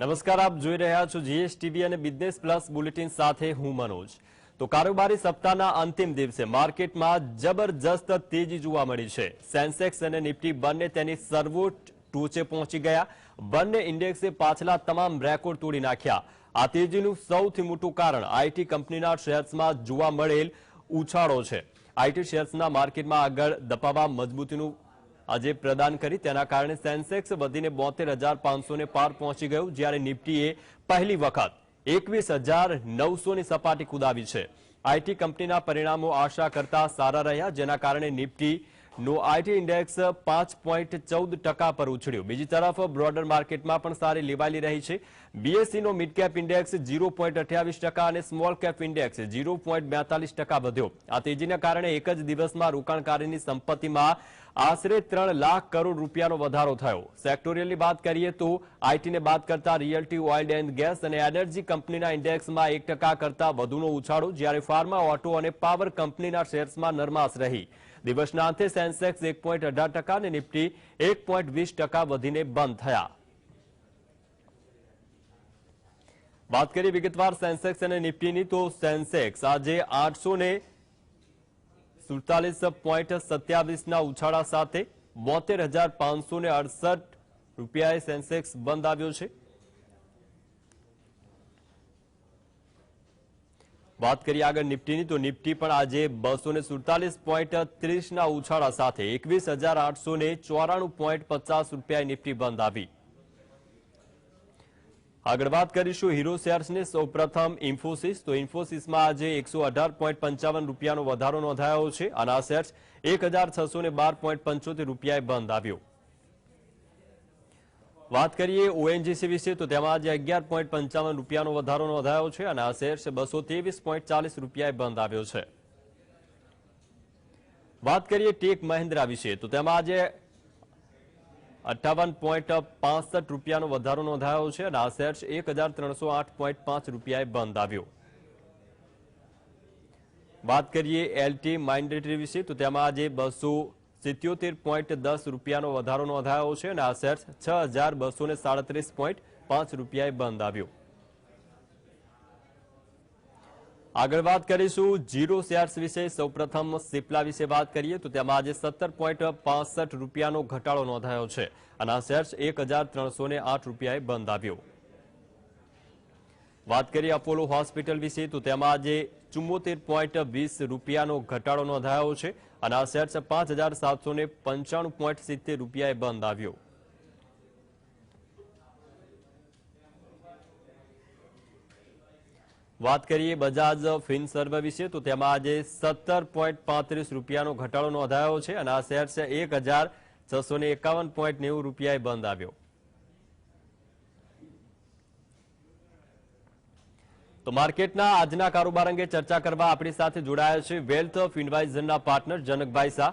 નમસ્કાર, આપ જોઈ રહ્યા છો જીએસટીવી અને બિઝનેસ પ્લસ બુલેટિન સાથે હું મનોજ. તો કારોબારી સપ્તાહના અંતિમ દિવસે માર્કેટમાં જબરજસ્ત તેજી જોવા મળી છે. સેન્સેક્સ અને નિફ્ટી બંને તેની સર્વોચ્ચ ટોચે પહોંચી ગયા. બંને ઇન્ડેક્સે પાછલા તમામ રેકોર્ડ તોડી નાખ્યા. આ તેજીનું સૌથી મોટું કારણ આઈટી કંપનીના શેર્સમાં જોવા મળેલ ઉછાળો છે. આઈટી શેર્સના માર્કેટમાં આગળ દપાવવા મજબૂતીનું આજે પ્રદાન કરી. તેના કારણે સેન્સેક્સ વધીને બોતેર હજાર પાંચસો પાર પહોંચી ગયું, જ્યારે નિફ્ટીએ પહેલી વખત એકવીસ હજાર નવસોની સપાટી કુદાવી છે. આઈટી કંપનીના પરિણામો આશા કરતા સારા રહ્યા, જેના કારણે નિફ્ટી નો આઈટી ઇન્ડેક્સ પાંચ પોઈન્ટ ચૌદ ટકા પર ઉછળ્યું. બીજી તરફ બ્રોડર માર્કેટમાં પણ સારી લેવાયેલી રહી છે. બીએસસીનો midcap mid cap index zero point અઠ્યાવીસ ટકા અને small cap index zero point બેતાલીસ ટકા વધ્યો. આ તેજીના કારણે એક જ દિવસમાં રોકાણકારીની સંપત્તિમાં આશરે ત્રણ લાખ કરોડ રૂપિયાનો વધારો થયો. સેક્ટોરિયલની વાત કરીએ તો આઈટીને બાદ કરતા રિયલ્ટી, ઓઇલ એન્ડ ગેસ અને એનર્જી કંપનીના ઇન્ડેક્સમાં એક ટકા કરતા વધુનો ઉછાળો જ્યારે ફાર્મા, ઓટો અને પાવર કંપનીના શેર્સમાં નરમાશ રહી. દિવસના અંતે સેન્સેક્સ એક પોઈન્ટ અઢાર ટકા અને નિફ્ટી એક પોઈન્ટ વીસ ટકા વધીને બંધ થયા. વાત કરીએ વિગતવાર સેન્સેક્સ અને નિફ્ટીની, તો સેન્સેક્સ આજે આઠસો ને સુડતાલીસ પોઈન્ટ સત્યાવીસના ઉછાળા સાથે બોતેર હજાર પાંચસો ને અડસઠ રૂપિયાએ સેન્સેક્સ બંધ આવ્યો છે. વાત કરીએ આગળ નિફ્ટીની, તો નિફ્ટી પણ આજે બસો ને સુડતાલીસ પોઈન્ટ ત્રીસના ઉછાળા સાથે એકવીસ હજાર આઠસો ને ચોરાણું પોઈન્ટ પચાસ રૂપિયા નિફ્ટી બંધ આવી. આગળ વાત કરીશું હીરો શેર્સની. સૌપ્રથમ ઇન્ફોસિસ, તો ઇન્ફોસિસમાં આજે એકસો અઢાર પોઈન્ટ પંચાવન રૂપિયાનો વધારો નોંધાયો છે અને આ શેર્સ એક હજાર છસો ને બાર પોઈન્ટ પંચોતેર રૂપિયાએ બંધ આવ્યો. વાત કરીએ ઓએનજીસી વિશે, તો તેમાં આજે અગિયાર પોઈન્ટ પંચાવન રૂપિયાનો વધારો નોંધાયો છે અને આ શેર્સ બસો ત્રેવીસ પોઈન્ટ ચાલીસ રૂપિયાએ બંધ આવ્યો છે. વાત કરીએ ટેક મહિન્દ્રા વિશે, તો તેમાં આજે અઠાવન પોઈન્ટ પાસઠ રૂપિયાનો વધારો નોંધાયો છે અને આ શેર્સ એક હજાર ત્રણસો આઠ પોઈન્ટ પાંચ રૂપિયાએ બંધ આવ્યો. વાત કરીએ એલટી માઇન્ડેટરી વિશે, તો તેમાં આજે બસો સિત્યોતેર પોઈન્ટ દસ રૂપિયાનો વધારો નોંધાયો છે અને આ શેર્સ છ હજાર બસો ને સાડત્રીસ પોઈન્ટ પાંચ રૂપિયાએ બંધ આવ્યો. આગળ વાત કરીશું જીરો શેર્સ વિશે. સૌપ્રથમ સિપ્લા વિશે વાત કરીએ તો તેમાં આજે સત્તર પોઈન્ટ પાસઠ રૂપિયાનો ઘટાડો નોંધાયો છે અને આ શેર્સ એક હજાર ત્રણસો ને આઠ રૂપિયાએ બંધ આવ્યો. વાત કરીએ અપોલો હોસ્પિટલ વિશે, તો તેમાં આજે ચુમ્મોતેર પોઈન્ટ વીસ રૂપિયાનો ઘટાડો નોંધાયો છે અને આ શેર્સ પાંચ હજાર સાતસો ને પંચાણું પોઈન્ટ સિત્તેર રૂપિયાએ બંધ આવ્યો. વાત કરીએ બજાજ ફિનસર્વ વિશે, તો તેમાં આજે સત્તર પોઈન્ટ પાંત્રીસ રૂપિયાનો ઘટાડો નોંધાયો છે અને આ શેર છે એક હજાર છસો ને એકાવન પોઈન્ટ નેવું રૂપિયાએ બંધ આવ્યો. તો માર્કેટના આજના કારોબાર અંગે ચર્ચા કરવા આપણી સાથે જોડાયા છે વેલ્થ ઓફ ઇન્વાઇઝરના પાર્ટનર જનકભાઈ શાહ.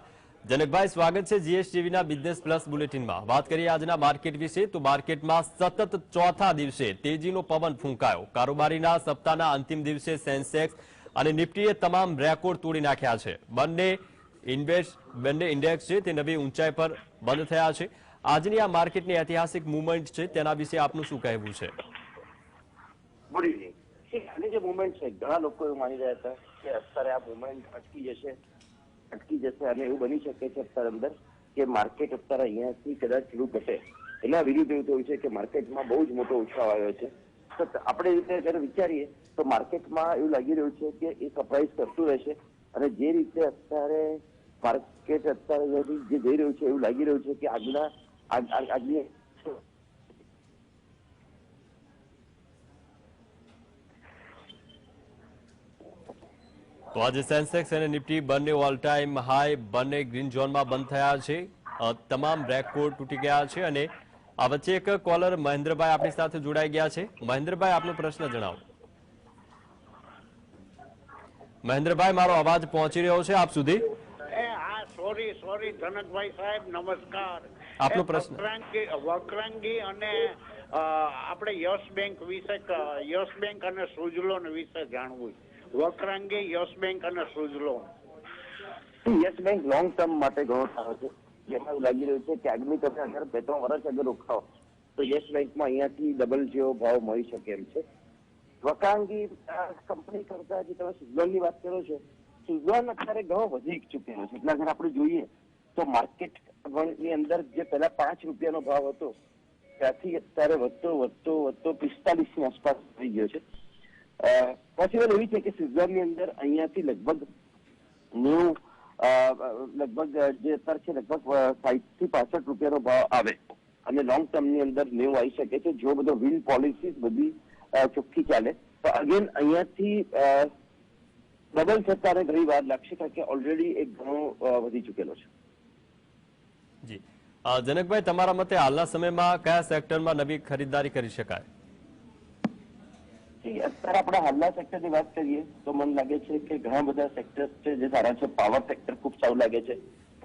જનકભાઈ, સ્વાગત છે જીએસટીવીના બિઝનેસ પ્લસ બુલેટિનમાં. વાત કરીએ આજના માર્કેટ વિશે, તો માર્કેટમાં સતત ચોથા દિવસે તેજીનો પવન ફૂંકાયો. કારોબારીના સપ્તાહના અંતિમ દિવસે સેન્સેક્સ અને નિફ્ટીએ તમામ રેકોર્ડ તોડી નાખ્યા છે. બંને ઇન્વેસ્ટ, બંને ઇન્ડેક્સ છે, તે નવી ઊંચાઈ પર બંધ થયા છે. આજની આ માર્કેટની ઐતિહાસિક મુવમેન્ટ છે, તેના વિશે આપનું શું કહેવું છે? Good evening. આની જે મુવમેન્ટ છે, ઘણા લોકો એવું માની રહ્યા હતા કે અત્યારે આ મુવમેન્ટ અટકી જશે અટકી જશે અને એવું બની શકે છે અત્યારે અંદર કે માર્કેટ અત્યારે અહીંયાથી કદાચ થોડું ઘટે એના વિરુદ્ધ એવું થયું છે કે માર્કેટમાં બહુ જ મોટો ઉછાળ આવ્યો છે. તો આપણે રીતે જયારે વિચારીએ, તો માર્કેટમાં એવું લાગી રહ્યું છે કે એ સરપ્રાઇઝ કરતું રહેશે. અને જે રીતે અત્યારે માર્કેટ અત્યારે જે જઈ રહ્યું છે, એવું લાગી રહ્યું છે કે આજના આગ- તો આજે સેન્સેક્સ અને નિફ્ટી બંને ઓલ ટાઈમ હાઈ બંને ગ્રીન ઝોનમાં બંધ થયા છે. તમામ રેકોર્ડ તૂટી ગયા છે અને આ વચ્ચે એક કોલર મહેન્દ્રભાઈ આપણી સાથે જોડાઈ ગયા છે. મહેન્દ્રભાઈ આપનો પ્રશ્ન જણાવો. મહેન્દ્રભાઈ મારો અવાજ પહોંચી રહ્યો છે આપ સુધી? સોરી સોરી જનકભાઈ સાહેબ નમસ્કાર. આપનો પ્રશ્ન. વક્રાંગી અને આપણે યસ બેંક વિશે યસ બેંક અને સુજલોન વિશે જાણવું છે. વક્રાંગી યસ બેંક અને Suzlon Yes Bank long term માટે ઘણો સારો છે. જેમાં એવું લાગી રહ્યું છે કે આગામી તમે અગર બે ત્રણ વર્ષ અગર રોકાઓ, તો યસ બેંકમાં અહીંયાથી ડબલ જેવો ભાવ મળી શકે એમ છે. વકાંગી કંપની કરતા જે તમે સુઝલોનની વાત કરો છો સુઝલોન અત્યારે ઘણો વધી ચૂકેલો છે. એટલે અગર આપણે જોઈએ, તો માર્કેટની અંદર જે પહેલા પાંચ રૂપિયાનો ભાવ હતો, ત્યાંથી અત્યારે વધતો વધતો વધતો પિસ્તાલીસની આસપાસ થઈ ગયો છે. પોસિબલ એવી છે કે સ્વિટ્ઝરલેન્ડની અંદર અહીંયાથી લગભગ નેવું લગભગ જે અત્યારે છે, લગભગ સાહીઠથી પાસઠ રૂપિયાનો ભાવ આવે. અને લોંગ ટર્મની અંદર નેવું આવી શકે છે જો બધો વિલ પોલિસી બધી ચોખ્ખી ચાલે. તો અગેન અહીંયાથી ડબલ થતા ઘણી વાર લાગશે, કારણ કે ઓલરેડી એક ઘણો વધી ચૂકેલો છે. જી. જનકભાઈ, તમારા મતે હાલના સમયમાં કયા સેક્ટરમાં નવી ખરીદદારી કરી શકાય? અત્યારે આપણે હાલના સેક્ટરની વાત કરીએ, તો મને લાગે છે કે ઘણા બધા સેક્ટર્સ છે જે સારા છે પાવર સેક્ટર ખૂબ સારું લાગે છે.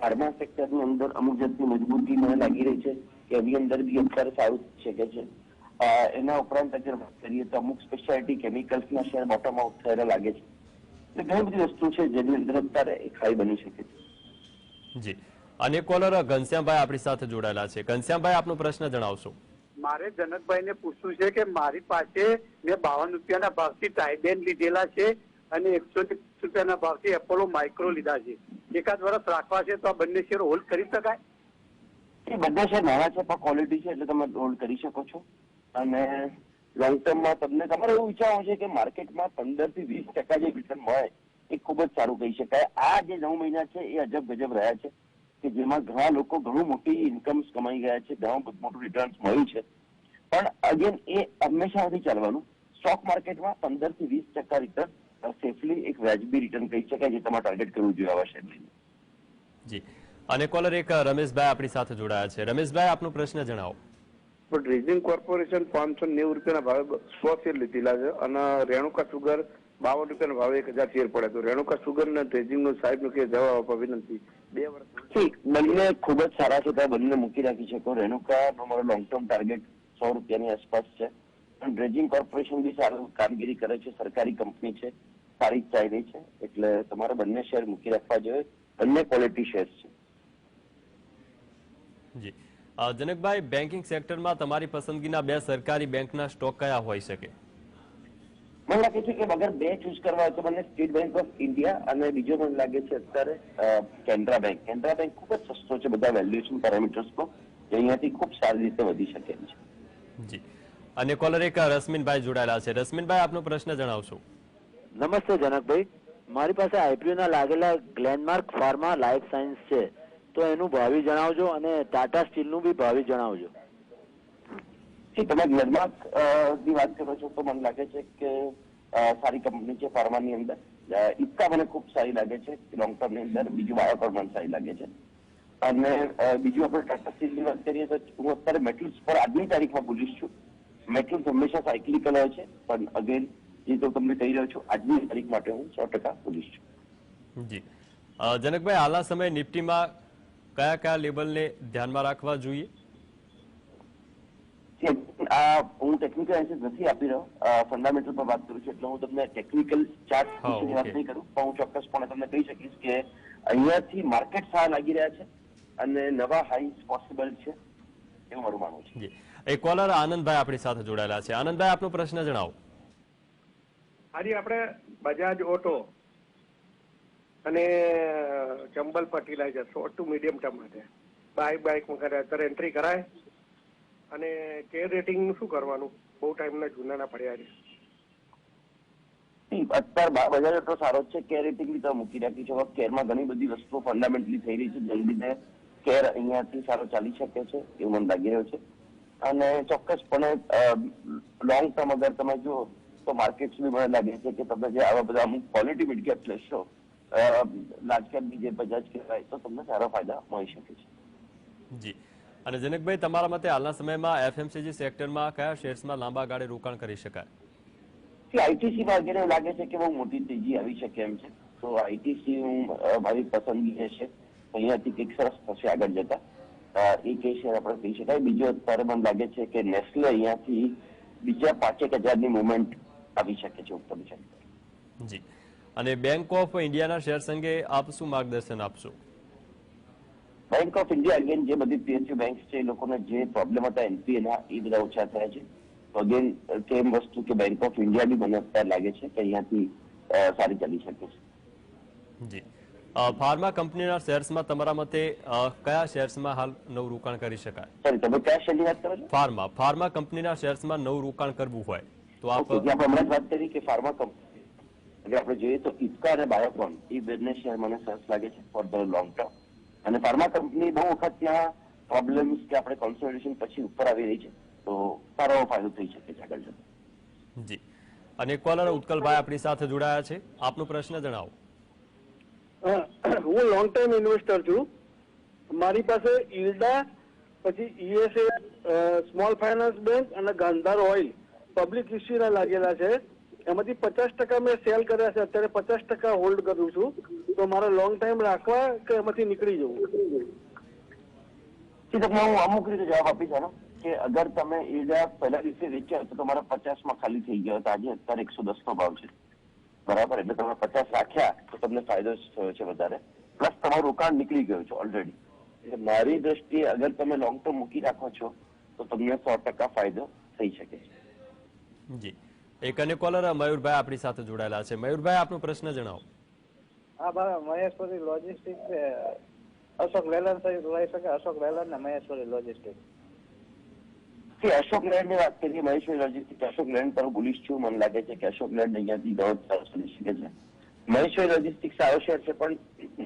ફાર્મા સેક્ટરની અંદર અમુક જાતની મજબૂતી મને લાગી રહી છે કે એની અંદર બી અત્યારે સારું શકે છે એના ઉપરાંત અગર વાત કરીએ તો અમુક સ્પેશિયાલિટી કેમિકલ્સના શેર બોટમ આઉટ થયેલા લાગે છે. એટલે ઘણી બધી વસ્તુ છે જેની અંદર અત્યારે એક હાઈ બની શકે છે. જી. અને કોલર ઘનશ્યામભાઈ આપણી સાથે જોડાયેલા છે. ઘનશ્યામભાઈ, આપનો પ્રશ્ન જણાવશો. મારે જનકભાઈને પૂછવું છે કે મારી પાસે મેં બાવન રૂપિયાના ભાવથી ટાઈબેન લીધેલા છે અને એકસો રૂપિયાના ભાવથી એપોલો માઇક્રો લીધા છે. એકાદ વર્ષ રાખવા છે તો આ બંને શેર હોલ્ડ કરી શકાય? એ બધા શેર નાના છે, પણ ક્વોલિટી છે, એટલે તમે હોલ્ડ કરી શકો છો. અને લોંગ ટર્મમાં તમને તમારે એવું વિચારવું છે કે માર્કેટમાં પંદરથી વીસ ટકા જે રિટર્ન મળે, એ ખૂબ જ સારું કહી શકાય. આ જે નવ મહિના છે, એ અજબ ગજબ રહ્યા છે. કે જેમાં ઘણા લોકો ઘણું મોટી ઇન્કમ્સ કમાઈ ગયા છે, ઘણું મોટું રિટર્ન્સ મળ્યું છે. પણ અગેન એ હંમેશા નથી ચાલવાનું. સ્ટોક માર્કેટમાં પંદરથી વીસ ટકા રિટર્ન સેફલી એક વ્યાજબી રિટર્ન કહી શકાય, જે તમારે ટાર્ગેટ કરવું જોઈએ આવા શેરને જી. અને કોલર એક, રમેશભાઈ આપણી સાથે જોડાયા છે. રમેશભાઈ, આપનો પ્રશ્ન જણાવો. પણ રેઝિંગ કોર્પોરેશન પાંચસો નેવું રૂપિયાના ભાવે સો શેર લીધેલા છે અને રેણુકા સુગર બાવન રૂપિયાના ભાવે એક હજાર શેર પડે તો રેણુકા સુગર ને ડ્રેજિંગ નો સાહેબ કે જવાબ આપવા વિનંતી. બે વર્ષ બંને ખૂબ જ સારા છે ત્યાં બંને મૂકી રાખી શકો. રેણુકા નો મારો લોંગ ટર્મ ટાર્ગેટ સો રૂપિયાની આસપાસ છે. પણ ડ્રેજિંગ કોર્પોરેશન બી સારું કામગીરી કરે છે સરકારી કંપની છે સારી ચાલી રહી છે. એટલે તમારે બંને શેર મૂકી રાખવા જોઈએ. બંને ક્વોલિટી શેર છે. જી. જનકભાઈ બેન્કિંગ સેક્ટરમાં તમારી પસંદગીના બે સરકારી બેંકના સ્ટોક કયા હોઈ શકે? મને લાગે છે કે અગર બે ચૂઝ કરવા હોય તો મને સ્ટેટ બેંક ઓફ ઇન્ડિયા અને બીજો મને લાગે છે અત્યારે કેનરા બેંક કેનરા બેંક ખૂબ જ સસ્તો છે બધા વેલ્યુએશન પેરામીટર્સમાં જે અહીંયાથી ખૂબ સારી રીતે વધી શકે છે. જી. અને કોલર એક રશ્મિનભાઈ જોડાયેલા છે. રશ્મિનભાઈ આપનો પ્રશ્ન જણાવશો. નમસ્તે જનકભાઈ. મારી પાસે આઈપીઓ ના લાગેલા ગ્લેનમાર્ક ફાર્મા લાઈફ સાયન્સ છે. તો એનું ભાવિ જણાવજો અને ટાટા સ્ટીલનું બી ભાવિ જણાવજો. તમે ગ્લેનમાર્કની વાત કરો છો તો મને લાગે છે કે સારી કંપની છે ફાર્માની અંદર. અ, મને ખૂબ સારી લાગે છે લોંગ ટર્મની અંદર બીજું બાયોકોર મને સારી લાગે છે. અને બીજું આપણે ટાટા સ્ટીલની વાત કરીએ તો હું અત્યારે મેટલ્સ પર આજની તારીખમાં બોલીશ છું. મેટલ્સ હંમેશા સાયકલિકલ હોય છે પણ અગેન જે તો તમને કહી રહ્યો છું આજની તારીખ માટે હું સો ટકા બોલીશ છું. જી. જનકભાઈ હાલના સમયે નિફ્ટીમાં કયા કયા લેબલને ધ્યાનમાં રાખવા જોઈએ? આ હું ટેકનિકલ એન્સર નથી આપી રહ્યો. ફંડામેન્ટલ પર વાત કરું છું એટલે હું તમને ટેકનિકલ ચાર્ટ હા, વિશે વાત નહીં કરું પણ હું ચોક્કસપણે તમને કહી શકીશ કે અહીંયાથી માર્કેટ સારા લાગી રહ્યા છે અને નવા હાઈસ પોસિબલ છે એવું મારું માનવું છે. એક કોલર આનંદભાઈ આપણી સાથે જોડાયેલા છે. આનંદભાઈ આપનો પ્રશ્ન જણાવો. હાજી આપણે બજાજ ઓટો અને Chambal fertiliser short to medium term માટે. બાઇક બાઇક વગેરે અત્યારે એન્ટ્રી કરાય. અને કેર રેટિંગ શું કરવાનું? બહુ ટાઈમના જૂનાના પડ્યા છે. અત્યારે બજાર એટલો સારો છે. કેર રેટિંગ બી તમે મૂકી રાખી છે કેરમાં ઘણી બધી વસ્તુઓ ફંડામેન્ટલી થઈ રહી છે. લીધે કેર અહીંયાથી સારો ચાલી શકે છે, એવું મને લાગી રહ્યો છે. અને ચોક્કસપણે લોંગ ટર્મ અગર તમે જુઓ, તો માર્કેટ્સ બી મને લાગે છે કે તમે જે આવા બધા અમુક ક્વોલિટી મિડ કેપ લેશો લાર્જ કેપ બી જે બજાજ કહેવાય તો તમને સારા ફાયદા મળી શકે છે. જી. અને જનકભાઈ તમારા મતે હાલના સમયમાં એફએમસીજી સેક્ટરમાં કયા શેર્સમાં લાંબા ગાળે રોકાણ કરી શકાય? આઈટીસી માર્કેટ એવું લાગે છે કે બહુ મોટી તેજી આવી શકે એમ છે. તો આઈટીસી હું મારી પસંદગી રહેશે અહીંયાથી કંઈક સરસ થશે આગળ જતા. એ કઈ શેર આપણે કહી શકાય. બીજો અત્યારે મને લાગે છે કે નેસ્લે અહીંયાથી બીજા પાંચેક હજારની મુવમેન્ટ આવી શકે છે ઉત્તમ જી. અને બેંક ઓફ ઇન્ડિયાના શેર્સ અંગે આપ શું માર્ગદર્શન આપશો? બેંક ઓફ ઇન્ડિયા અગેન જે બધી પીએસયુ બેંક છે એ લોકોને જે પ્રોબ્લેમ હતા એનપીએ ના એ બધા ઓછા થયા છે. તો અગેન સેમ વસ્તુ કે બેંક ઓફ ઇન્ડિયા બી મને અત્યારે લાગે છે કે અહીંયાથી સારી ચાલી શકે છે. જી. ફાર્મા કંપનીના શેર્સમાં તમારા મતે કયા શેર્સમાં હાલ નવું રોકાણ કરી શકાય? તમે કયા શેરની વાત કરો છો? ફાર્મા ફાર્મા કંપનીના શેર્સમાં નવું રોકાણ કરવું હોય તો આપ આપણે હમણાં જ વાત કરી કે ફાર્મા કંપની અગર આપણે જોઈએ તો ઇફકા અને બાયોકોન એ બંને શેર મને સરસ લાગે છે ફોર ધ લોંગ ટર્મ અને ફાર્મા કંપની બહુ વખત ત્યાં પ્રોબ્લેમ્સ કે આપણે કોન્સોલિડેશન પછી ઉપર આવી રહી છે. તો સારો એવો ફાયદો થઈ શકે છે આગળ જતા. જી. અને કોલર ઉત્કલભાઈ આપણી સાથે જોડાયા છે. આપનો પ્રશ્ન જણાવો. હા, હું લોંગ ટાઈમ ઇન્વેસ્ટર છું. મારી પાસે ઇલ્ડા પછી ઈએસએ સ્મોલ ફાઇનાન્સ બેંક અને ગાંધાર ઓઇલ પબ્લિક ઇસ્યુના લાગેલા છે. એમાંથી પચાસ ટકા મેં સેલ કર્યા છે. અત્યારે પચાસ ટકા હોલ્ડ કરું છું. તો મારે લોંગ ટાઈમ રાખવા કે એમાંથી નીકળી જવું? તમને હું અમુક રીતે જવાબ આપી જાણો કે અગર તમે ઈડા પહેલા દિવસે વેચ્યા તો તમારા પચાસમાં ખાલી થઈ ગયા હતા આજે અત્યારે એકસો દસ નો ભાવ છે. બરાબર? એટલે તમે પચાસ રાખ્યા તો તમને ફાયદો થયો છે વધારે. પ્લસ તમારું રોકાણ નીકળી ગયું છે ઓલરેડી એટલે મારી દ્રષ્ટિએ અગર તમે લોંગ ટર્મ મૂકી રાખો છો તો તમને સો ટકા ફાયદો થઈ શકે છે. જી. એક અને કોલર મયુરભાઈ આપણી સાથે જોડાયેલા છે. મયુરભાઈ આપનો પ્રશ્ન જણાવો. હા બરાબર મહેશ્વરી લોજિસ્ટિક છે. અશોક લેલન સહિત લઈ શકે. અશોક લેલન ને મહેશ્વરી લોજિસ્ટિક અશોક લેન્ડની વાત કરીએ મહેશ્વરી લોજિસ્ટિક અશોક લેન્ડ પર બુલિશ છું. મને લાગે છે કે અશોક લેન્ડ અહીંયાથી ઘણો સારો ચાલી શકે છે. મહેશ્વરી લોજિસ્ટિક સારો શેર છે પણ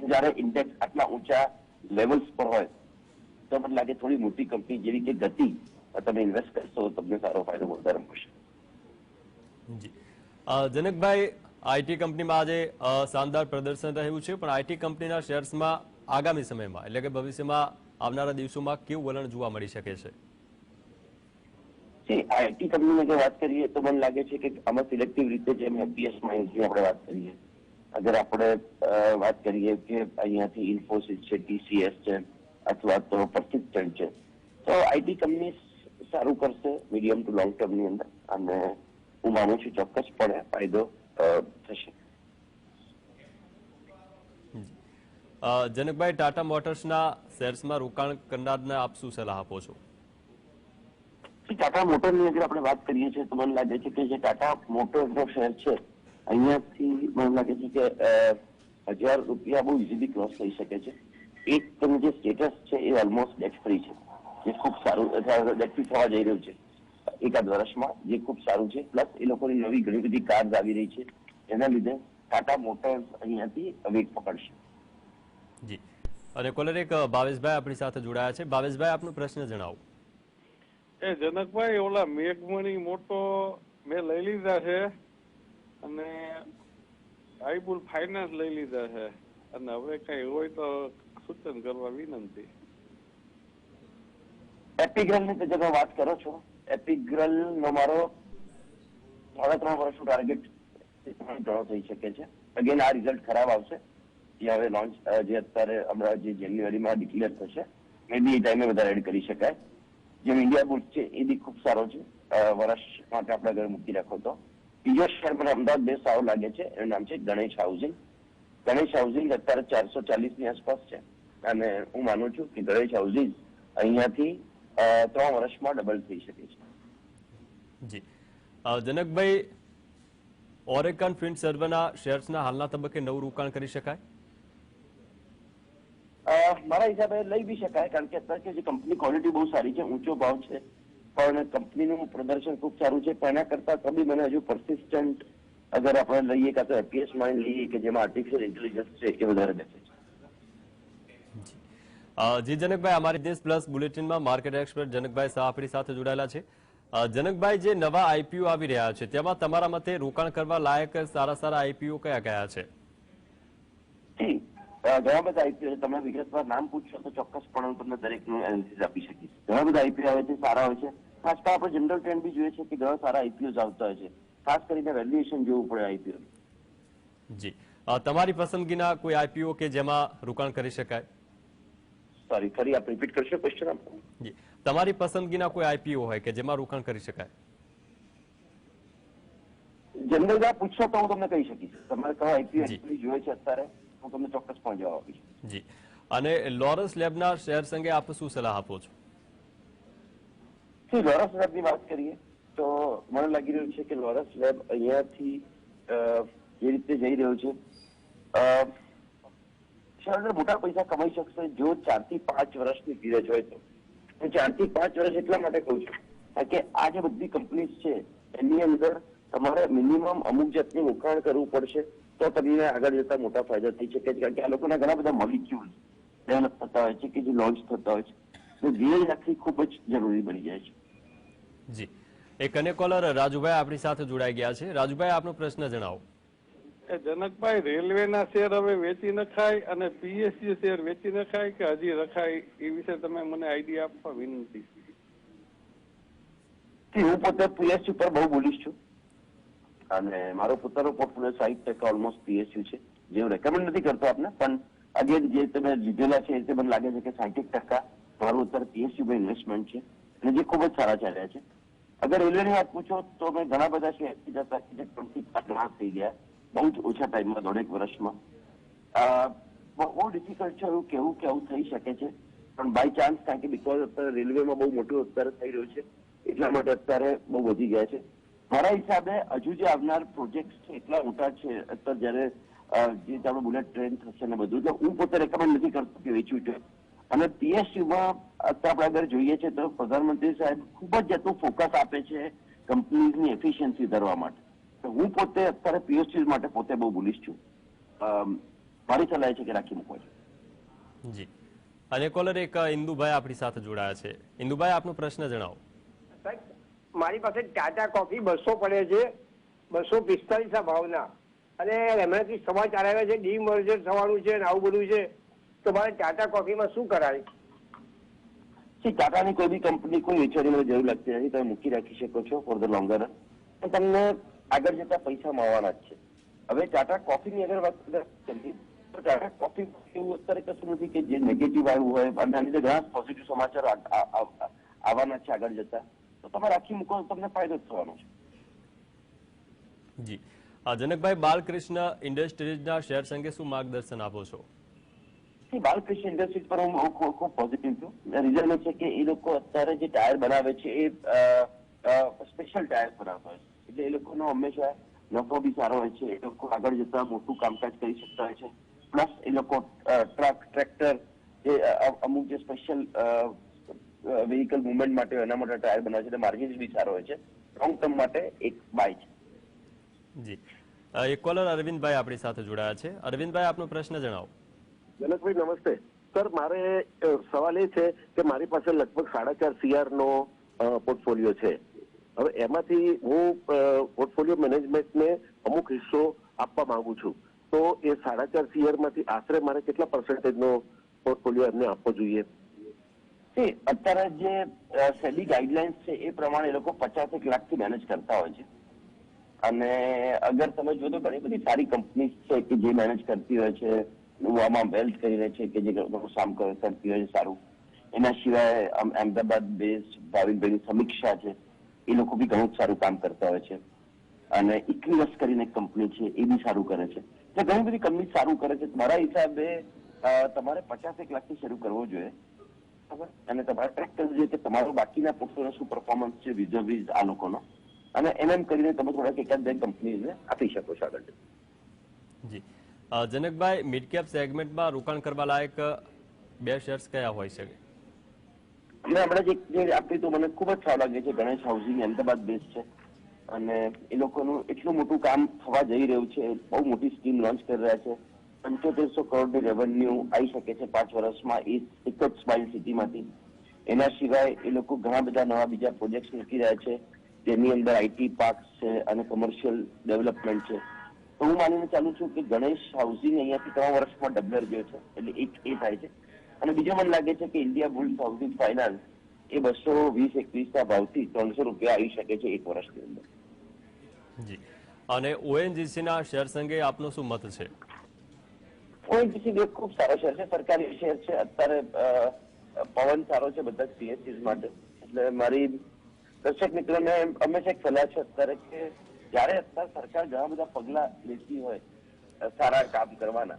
જયારે ઇન્ડેક્સ આટલા ઊંચા લેવલ્સ પર હોય તો મને લાગે થોડી મોટી કંપની જેવી કે ગતિ તમે ઇન્વેસ્ટ કરશો તો તમને સારો ફાયદો વધારે મળશે. જનકભાઈ આઈટી કંપનીમાં આજે શાનદાર પ્રદર્શન રહ્યું છે, પણ આઈટી કંપનીના શેર્સમાં આગામી સમયમાં, એટલે કે ભવિષ્યમાં આવનારા દિવસોમાં કેવું વલણ જોવા મળી શકે છે? આઈટી કંપનીની જો વાત કરીએ તો મને લાગે છે કે આમાં સિલેક્ટિવ રીતે જેમ હેપીએસ માઇન્ડની આપણે વાત કરીએ, અગર આપણે વાત કરીએ કે અહીંયાથી ઇન્ફોસિસ છે ટીસીએસ છે, અથવા તો પર્સિસ્ટન્ટ છે, તો આઈટી કંપની સારું કરશે, મીડિયમ ટુ લોંગ ટર્મની અંદર, અને હું માનું છું ચોક્કસપણે ફાયદો થશે જનકભાઈ ટાટા મોટર્સના શેર્સમાં રોકાણ કરનારને આપ શું સલાહ આપો છો? ટાટા મોટરની અગર આપણે વાત કરીએ છીએ તો મને લાગે છે કે જે ટાટા મોટર્સનો શેર છે અહીંયાથી મને લાગે છે કે હજાર રૂપિયા બહુ ઇઝીલી ક્રોસ થઈ શકે છે. એક તેનું જે સ્ટેટસ છે એ ઓલમોસ્ટ ડેટ ફ્રી છે. જે ખૂબ સારું ડેટ ફ્રી થવા જઈ રહ્યું છે. એકાદ વર્ષમાં જે ખૂબ સારું છે. પ્લસ એ લોકોની નવી ઘણી બધી કાર્ડ આવી રહી છે. એના લીધે ટાટા મોટર્સ અહીંયાથી વેગ પકડશે. જી. અને કોલર એક ભાવેશભાઈ આપણી સાથે જોડાયા છે. ભાવેશભાઈ આપનો પ્રશ્ન જણાવો. એ જનકભાઈ ઓલા મેઘમણી મોટો મેં લઈ લીધા છે અને આઈબુલ ફાઇનાન્સ લઈ લીધા છે. અને હવે કઈ હોય તો સૂચન કરવા વિનંતી. એપિગ્રામની તો તમે વાત કરો છો. એપિગ્રલ નો મારો સાડા ત્રણ વર્ષનું ટાર્ગેટ ઘણો થઈ શકે છે. અગેન આ રિઝલ્ટ ખરાબ આવશે. જે હવે લોન્ચ જે અત્યારે હમણાં જે જાન્યુઆરીમાં ડિક્લેર થશે મે બી એ ટાઈમે વધારે એડ કરી શકાય. જેમ ઇન્ડિયા બુટ છે, એ બી ખૂબ સારો છે. વર્ષ માટે આપણે ઘરે મૂકી રાખો તો. બીજો શેર મને અમદાવાદ બે સારો લાગે છે, એનું નામ છે ગણેશ હાઉસિંગ ગણેશ હાઉસિંગ અત્યારે ચારસો ચાલીસની આસપાસ છે. અને હું માનું છું કે ગણેશ હાઉસિંગ અહીંયાથી ત્રણ વર્ષમાં ડબલ થઈ શકે છે. જી. જનકભાઈ ઓરેકન ફિન્ડ સર્વના શેર્સના હાલના તબક્કે નવું રોકાણ કરી શકાય? મારા હિસાબે લઈ બી શકાય કારણ કે અત્યારે જે કંપની ક્વોલિટી બહુ સારી છે ઊંચો ભાવ છે પણ કંપનીનું પ્રદર્શન ખૂબ સારું છે પણ એના કરતા તો બી મને હજુ પરસિસ્ટન્ટ અગર આપણે લઈએ કાં તો એપીએસ માઇન્ડ લઈએ કે જેમાં આર્ટિફિશિયલ ઇન્ટેલિજન્સ છે એ વધારે બેસે છે. જી જનકભાઈ અમારી દેશ પ્લસ બુલેટિનમાં માર્કેટ એક્સપર્ટ જનકભાઈ શાહ આપણી સાથે જોડાયેલા છે. જનકભાઈ જે નવા આઈપીઓ આવી રહ્યા છે તેમાં તમારા મતે રોકાણ કરવા લાયક સારા સારા આઈપીઓ કયા કયા છે? ઘણા બધા આઈપીઓ તમે વિગતવાર નામ પૂછશો તો ચોક્કસપણે હું તમને દરેકનું એનાલિસિસ આપી શકીશ. ઘણા બધા આઈપીઓ આવે છે સારા હોય છે. ખાસ તો આપણે જનરલ ટ્રેન્ડ બી જોઈએ છે કે ઘણા સારા આઈપીઓ આવતા હોય છે. ખાસ કરીને વેલ્યુએશન જોવું પડે આઈપીઓ જી. તમારી પસંદગીના કોઈ આઈપીઓ કે જેમાં રોકાણ કરી શકાય? સોરી ફરી આપ રિપીટ કરશો ક્વેશ્ચન આપો તમારી પસંદગીના કોઈ આઈપીઓ હોય કે જેમાં રોકાણ કરી શકાય? જનરલ પૂછશો તો હું તમને કહી શકીશ. તમારે કયો આઈપીઓ જોઈએ છે અત્યારે? હું તમને ચોક્કસપણે જવાબ આપીશ. જી. અને લોરન્સ લેબના શેર સંગે આપ શું સલાહ આપો છો? થી લોરસ લેબની વાત કરીએ તો મને લાગી રહ્યું છે કે લોરસ લેબ અહીંયાથી જે રીતે જઈ રહ્યું છે શેરહોલ્ડર મોટા પૈસા કમાઈ શકશે. જો ચારથી પાંચ વર્ષની ધીરજ હોય તો. હું ચારથી પાંચ વર્ષ એટલા માટે કહું છું. કારણ કે આ જે બધી કંપનીઝ છે, એની અંદર તમારે મિનિમમ અમુક જાતની રોકાણ કરવું પડશે. તો તમને આગળ જતા મોટા ફાયદા થઈ શકે છે. કારણ કે આ લોકોના ઘણા બધા મોલિક્યુલ ડેવલપ થતા હોય છે કે જે લોન્ચ થતા હોય છે. તો ધીરજ રાખવી ખૂબ જ જરૂરી બની જાય છે. જી. એક અને કોલર રાજુભાઈ આપણી સાથે જોડાઈ ગયા છે. રાજુભાઈ, આપનો પ્રશ્ન જણાવો. જનકભાઈ, રેલવેના શેર હવે વેચી નખાય અને પીએસયુ શેર વેચી નખાય કે હજી રખાય, એ વિશે તમે મને આઈડિયા આપવા વિનંતી હું પોતે પીએસયુ પર બહુ બોલીશ છું. અને મારો પોતાનો પોર્ટફોલિયો સાહીઠ ટકા ઓલમોસ્ટ પીએસયુ છે. જે હું રેકમેન્ડ નથી કરતો આપને, પણ આજે જે તમે લીધેલા છે તે મને લાગે છે કે સાહીઠ ટકા મારું અત્યારે પીએસયુ માં ઇન્વેસ્ટમેન્ટ છે અને જે ખૂબ જ સારા ચાલ્યા છે. અગર રેલવેની વાત પૂછો તો મેં ઘણા બધા છે જતા થઈ ગયા બહુ જ ઓછા ટાઈમમાં દોઢેક વર્ષમાં. બહુ ડિફિકલ્ટ છે એવું કેવું કે આવું થઈ શકે છે. પણ બાય ચાન્સ કારણ કે બિકોઝ અત્યારે રેલવેમાં બહુ મોટું અત્યારે થઈ રહ્યું છે, એટલા માટે અત્યારે બહુ વધી ગયા છે. મારા હિસાબે હજુ જે આવનાર પ્રોજેક્ટ છે, એટલા મોટા છે, અત્યારે જયારે જે આપણે બુલેટ ટ્રેન થશે ને બધું, તો હું પોતે રેકમેન્ડ નથી કરતો કે વેચવું છે. અને પીએસયુમાં અત્યારે આપણે આગળ જોઈએ છે તો પ્રધાનમંત્રી સાહેબ ખૂબ જ જતું ફોકસ આપે છે કંપનીઝની એફિશિયન્સી ધરવા માટે. હું પોતે અત્યારે પીએસસી માટે પોતે બહુ બોલીશ છું. મારી સલાહ છે કે રાખી મૂકવા છે જી. અને કોલર એક ઇન્દુભાઈ આપણી સાથે જોડાયા છે. ઇન્દુભાઈ આપનો પ્રશ્ન જણાવો. સાહેબ મારી પાસે ટાટા કોફી બસો પડે છે બસો પિસ્તાલીસ ના ભાવના. અને એમનાથી સમાચાર આવ્યા છે ડીમર્જર થવાનું છે ને આવું બધું છે. તો મારે ટાટા કોફીમાં શું કરાય? ટાટાની કોઈ બી કંપની કોઈ વેચવાની મને જરૂર લાગતી નથી. તમે મૂકી રાખી શકો છો ફોર ધ લોંગર રન પણ તમને આગળ જતા પૈસા મળવાના જ છે. હવે ટાટા કોફીની અગર વાત કરીએ તો ટાટા કોફી એવું અત્યારે કશું નથી કે જે નેગેટિવ આવ્યું હોય અને લીધે ઘણા પોઝિટિવ સમાચાર આવવાના છે આગળ જતા. તો તમે રાખી મૂકો તમને ફાયદો થવાનો છે. જી. જનકભાઈ બાલકૃષ્ણ ઇન્ડસ્ટ્રીઝના શેર સંગે શું માર્ગદર્શન આપો છો? બાલકૃષ્ણ ઇન્ડસ્ટ્રીઝ પર હું ખૂબ ખૂબ પોઝિટિવ છું. રીઝન એ છે કે એ લોકો અત્યારે જે ટાયર બનાવે છે એ સ્પેશિયલ ટાયર બનાવતા હોય છે. એટલે એ લોકોનો હંમેશા નફો બી સારો હોય છે એ લોકો આગળ જતા મોટું કામકાજ કરી શકતા હોય છે. પ્લસ એ લોકો ટ્રક ટ્રેક્ટર જે અમુક જે સ્પેશિયલ વ્હીકલ મુવમેન્ટ માટે એના માટે ટાયર બનાવે છે માર્જિન બી સારો હોય છે. લોંગ ટર્મ માટે એક બાય છે. જી. એક કોલર અરવિંદભાઈ આપણી સાથે જોડાયા છે. અરવિંદભાઈ આપનો પ્રશ્ન જણાવો. જનકભાઈ નમસ્તે. સર મારે સવાલ એ છે કે મારી પાસે લગભગ સાડા ચાર સીઆર નો પોર્ટફોલિયો છે. હવે એમાંથી હું પોર્ટફોલિયો મેનેજમેન્ટને અમુક હિસ્સો આપવા માંગુ છું. તો એ સાડા ચાર સીઆરમાંથી આશરે મારે કેટલા પર્સન્ટેજનો પોર્ટફોલિયો એમને આપવો જોઈએ? અત્યારે જે સેબી ગાઈડલાઇન્સ છે, એ પ્રમાણે એ લોકો પચાસ એક લાખથી મેનેજ કરતા હોય છે. અને અગર તમે જો તો ઘણી બધી સારી કંપની છે કે જે મેનેજ કરતી હોય છે. આમાં વેલ્થ કરીને છે કે જે કામ કરતી હોય છે સારું. એના સિવાય, અમ- અમદાવાદ બેઝ ભાવિકભાઈની સમીક્ષા છે. એ લોકો બી ઘણું જ સારું કામ કરતા હોય છે. અને ઇક્વિવસ કરીને કંપની છે, એ બી સારું કરે છે. એટલે ઘણી બધી કંપની સારું કરે છે. મારા હિસાબે તમારે પચાસ એક લાખથી શરૂ કરવો જોઈએ. બરાબર? અને તમારે ટ્રેક કરવું જોઈએ કે તમારો બાકીના પોર્ટફોલિયો શું પરફોર્મન્સ છે વિઝ વિઝ આ લોકોનો. અને એમ એમ કરીને તમે થોડાક એકાદ બે કંપનીને આપી શકો છો આગળ. જી. જનકભાઈ મિડ કેપ સેગમેન્ટમાં રોકાણ કરવા લાયક બે શેર્સ કયા હોઈ શકે અને હમણાં જે જે આપી તો મને ખૂબ જ સારું લાગે છે, ગણેશ હાઉસિંગ અમદાવાદ બેઝ છે. અને એ લોકોનું એટલું મોટું કામ થવા જઈ રહ્યું છે, બહુ મોટી સ્કીમ લોન્ચ કરી રહ્યા છે. પંચોતેરસો કરોડની રેવન્યુ આવી શકે છે પાંચ વર્ષમાં એ એક જ સ્માઇલ સિટીમાંથી એના સિવાય એ લોકો ઘણા બધા નવા બીજા પ્રોજેક્ટ મૂકી રહ્યા છે. જેની અંદર આઈટી પાર્ક છે અને કોમર્શિયલ ડેવલપમેન્ટ છે. તો હું માનીને ચાલુ છું કે ગણેશ હાઉસિંગ અહીંયાથી ત્રણ વર્ષમાં ડબલર ગયો છે. એટલે એક એ થાય છે. અને બીજો મને લાગે છે કે ઇન્ડિયા બુલ્સ હાઉસિંગ ફાઇનાન્સ એ બસો વીસ એકવીસના ભાવથી ત્રણસો રૂપિયા આવી શકે છે એક વર્ષની અંદર. જી. અને ઓએનજીસીના શેર સંગે આપનો શું મત છે? ઓએનજીસી બે ખૂબ સારો શેર છે. સરકારી શેર છે. અત્યારે પવન સારો છે બધા પીએસસીઝ માટે. એટલે મારી દર્શક મિત્રોને હંમેશા એક સલાહ છે અત્યારે કે જ્યારે અત્યારે સરકાર ઘણા બધા પગલાં લેતી હોય સારા કામ કરવાના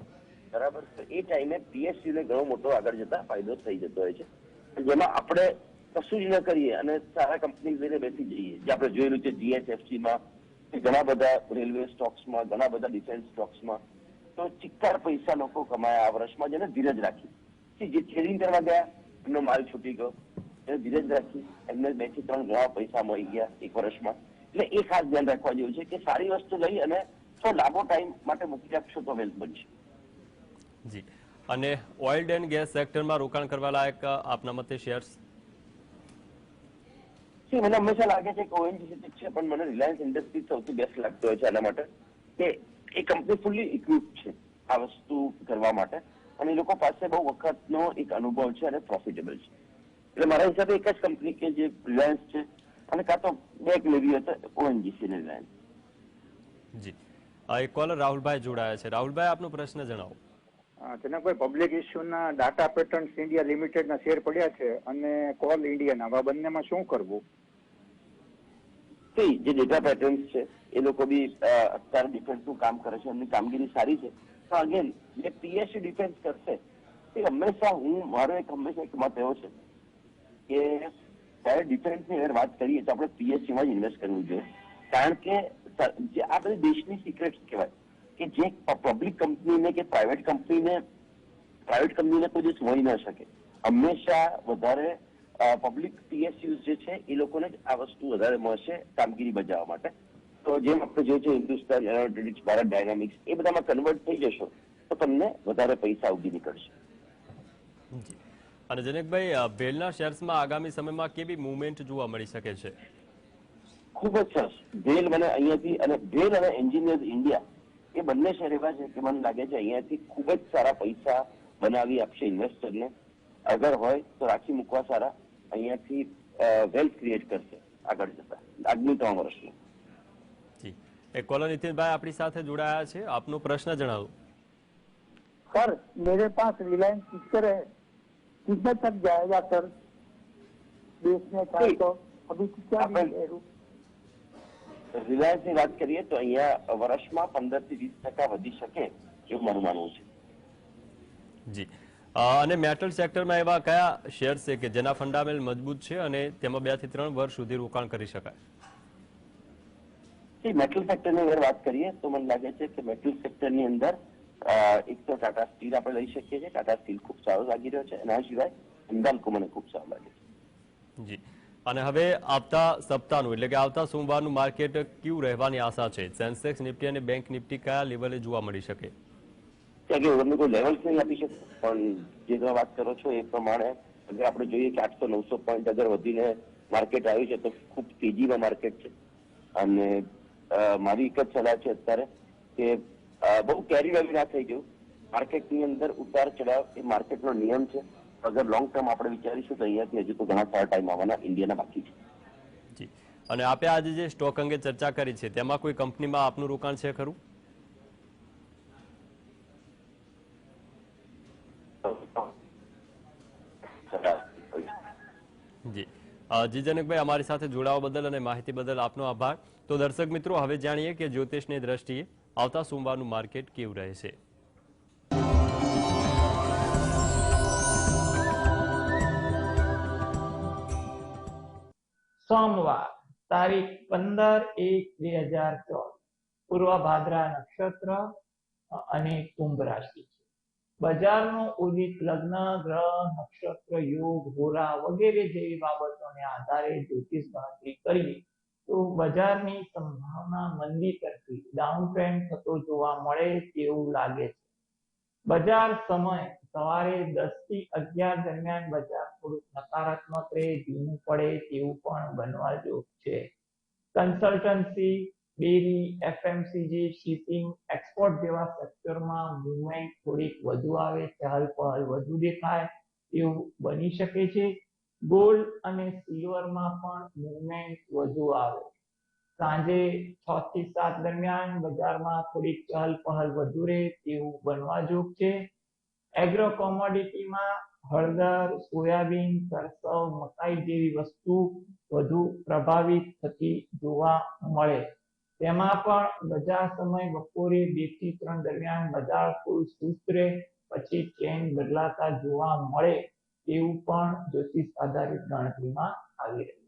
બરાબર? એ ટાઈમે પીએસયુ ઘણો મોટો આગળ જતા ફાયદો થઈ જતો હોય છે. જેમાં આપણે કશું જ ન કરીએ અને સારા કંપની લઈને બેસી જઈએ. જે આપણે જોયેલું છે જીએસએફસીમાં ઘણા બધા રેલવે સ્ટોક્સમાં, ઘણા બધા ડિફેન્સ સ્ટોક્સમાં, તો ચિક્કાર પૈસા લોકો કમાયા આ વર્ષમાં જેને ધીરજ રાખી. જે ટ્રેડિંગ કરવા ગયા, એમનો માલ છૂટી ગયો. એને ધીરજ રાખી, એમને બેથી ત્રણ ઘણા પૈસા મળી ગયા એક વર્ષમાં. એટલે એ ખાસ ધ્યાન રાખવા જેવું છે કે સારી વસ્તુ લઈ અને થોડો લાંબો ટાઈમ માટે મૂકી રાખશો તો વેલ્થ બનશે. જી. અને ઓઇલ એન્ડ ગેસ સેક્ટરમાં રોકાણ કરવા લાયક આપના મતે શેર્સ? મને હંમેશા લાગે છે કે ઓએનજીસી છે પણ મને રિલાયન્સ ઇન્ડસ્ટ્રી સૌથી બેસ્ટ લાગતો હોય છે આના માટે કે એ કંપની ફૂલ્લી ઇક્વિપ છે આ વસ્તુ કરવા માટે અને એ લોકો પાસે બહુ વખતનો એક અનુભવ છે અને પ્રોફિટેબલ છે. એટલે મારા હિસાબે એક જ કંપની કે જે રિલાયન્સ છે અને કાં તો બે લેવી હોય તો ઓએનજીસી ને રિલાયન્સ. જી. એક કોલર રાહુલભાઈ જોડાયા છે. રાહુલભાઈ આપનો પ્રશ્ન જણાવો. જનકભાઈ પબ્લિક ઇસ્યુના ડાટા પેટર્ન્સ ઇન્ડિયા લિમિટેડના શેર પડ્યા છે અને કોલ ઇન્ડિયાના આ બંનેમાં શું કરવું? સી જે ડેટા પેટર્ન્સ છે, એ લોકો બી અત્યારે ડિફેન્સનું કામ કરે છે. એમની કામગીરી સારી છે. તો અગેન જે પીએસયુ ડિફેન્સ કરશે, એ હંમેશા હું, મારો એક હંમેશા એક મત એવો છે કે જ્યારે ડિફેન્સની અગર વાત કરીએ તો આપણે પીએસયુમાં જ ઇન્વેસ્ટ કરવું જોઈએ. કારણ કે જે આ બધી દેશની સિક્રેટ કહેવાય. કે જે પબ્લિક કંપનીને કે પ્રાઇવેટ કંપનીને પ્રાઇવેટ કંપનીને કોઈ દિવસ હોઈ ન શકે. હંમેશા વધારે પબ્લિક પીએસયુ જે છે એ લોકોને જ આ વસ્તુ વધારે મળશે કામગીરી બજાવવા માટે. તો જેમ આપણે જોઈએ છે હિન્દુસ્તાન એરોનોટિક્સ ભારત ડાયનામિક્સ એ બધામાં કન્વર્ટ થઈ જશો તો તમને વધારે પૈસા ઉગી નીકળશે. અને જનકભાઈ ભેલના શેર્સમાં આગામી સમયમાં કેવી મુવમેન્ટ જોવા મળી શકે છે? ખૂબ જ સરસ. ભેલ મને અહીંયાથી અને ભેલ અને એન્જિનિયર્સ ઇન્ડિયા એ બંને શહેર એવા છે કે મને લાગે છે અહીંયાથી ખૂબ જ સારા પૈસા બનાવી આપશે ઇન્વેસ્ટરને અગર હોય તો રાખી મૂકવા સારા અહીંયાથી વેલ્થ ક્રિએટ કરશે આગળ જતા આગામી ત્રણ વર્ષમાં જી એક કોલર નીતિનભાઈ આપણી સાથે જોડાયા છે આપનો પ્રશ્ન જણાવો सर मेरे पास रिलायंस पिक्चर है कितने तक जाएगा सर बेचने का है तो अभी कितना अपन- है रू- રિલાયન્સની વાત કરીએ તો અહીંયા વર્ષમાં પંદરથી વીસ ટકા વધી શકે એવું મારું માનવું છે. જી. અને મેટલ સેક્ટરમાં એવા કયા શેર છે કે જેના ફંડામેન્ટ મજબૂત છે અને તેમાં બેથી ત્રણ વર્ષ સુધી રોકાણ કરી શકાય? મેટલ સેક્ટરની અંદર વાત કરીએ તો મને લાગે છે કે મેટલ સેક્ટરની અંદર એક તો ટાટા સ્ટીલ આપણે લઈ શકીએ છીએ. ટાટા સ્ટીલ ખૂબ સારો લાગી રહ્યો છે એના સિવાય હિન્દાલ્કો મને ખૂબ સારો લાગે છે. જી. અને હવે આવતા સપ્તાહનું, એટલે કે આવતા સોમવારનું માર્કેટ કેવું રહેવાની આશા છે? સેન્સેક્સ નિફ્ટી અને બેંક નિફ્ટી કયા લેવલે જોવા મળી શકે? કે કોઈ લેવલ નહીં આપી શકે, પણ જે તમે વાત કરો છો એ પ્રમાણે અગર આપણે જોઈએ કે આઠસો નવસો પોઈન્ટ અગર વધીને માર્કેટ આવ્યું છે, તો ખૂબ તેજીમાં માર્કેટ છે. અને મારી એક જ સલાહ છે અત્યારે કે બહુ કેરી વેરી ના થઈ ગયું. માર્કેટની અંદર ઉતાર ચઢાવ એ માર્કેટનો નિયમ છે. અગર લોંગ ટર્મ આપણે વિચારીશું તો અહીંયાથી હજુ તો ઘણા સારા ટાઈમ આવવાના ઇન્ડિયાના બાકી છે. જી. અને આપે આજે જે સ્ટોક અંગે ચર્ચા કરી છે, તેમાં કોઈ કંપનીમાં આપનું રોકાણ છે ખરું? જી. જી અમારી સાથે જોડાવા બદલ અને માહિતી બદલ આપનો આભાર. તો દર્શક મિત્રો, હવે જાણીએ કે જ્યોતિષની દ્રષ્ટિએ આવતા સોમવારનું માર્કેટ કેવું રહેશે? સોમવાર, તારીખ પંદર એક બે હજાર ચોવીસ પૂર્વ ભાદ્રા નક્ષત્ર અને કુંભ રાશિ છે. બજારનો ઉદિત લગ્ન, ગ્રહ, નક્ષત્ર, યોગ, હોરા વગેરે જેવી બાબતોને આધારે જ્યોતિષ ગણતરી કરીએ તો બજારની સંભાવના મંદી તરફી ડાઉન ટ્રેન્ડ થતો જોવા મળે તેવું લાગે છે. બજાર સમય સવારે દસથી અગિયાર દરમિયાન બજાર થોડું નકારાત્મક રહે, ધીમું પડે તેવું પણ બનવા જોગ છે. Consultancy, dairy, FMCG, shipping, export જેવા સેક્ટરમાં મુવમેન્ટ થોડીક વધુ આવે ચહલ પહલ વધુ દેખાય એવું બની શકે છે. ગોલ્ડ અને સિલ્વરમાં પણ મુવમેન્ટ વધુ આવે. સાંજે છ થી સાત દરમિયાન બજારમાં થોડીક ચહલ પહલ વધુ રહે તેવું બનવા જોગ છે. એગ્રો કોમોડિટીમાં હળદર, સોયાબીન, સરસવ, મકાઈ જેવી વસ્તુ વધુ પ્રભાવિત થતી જોવા મળે. તેમાં પણ બજાર સમય બપોરે બેથી ત્રણ દરમિયાન બજાર ફૂલ સુસ્ત પછી ટ્રેન્ડ બદલાતા જોવા મળે, એવું પણ જ્યોતિષ આધારિત ગણતરીમાં આવી રહ્યું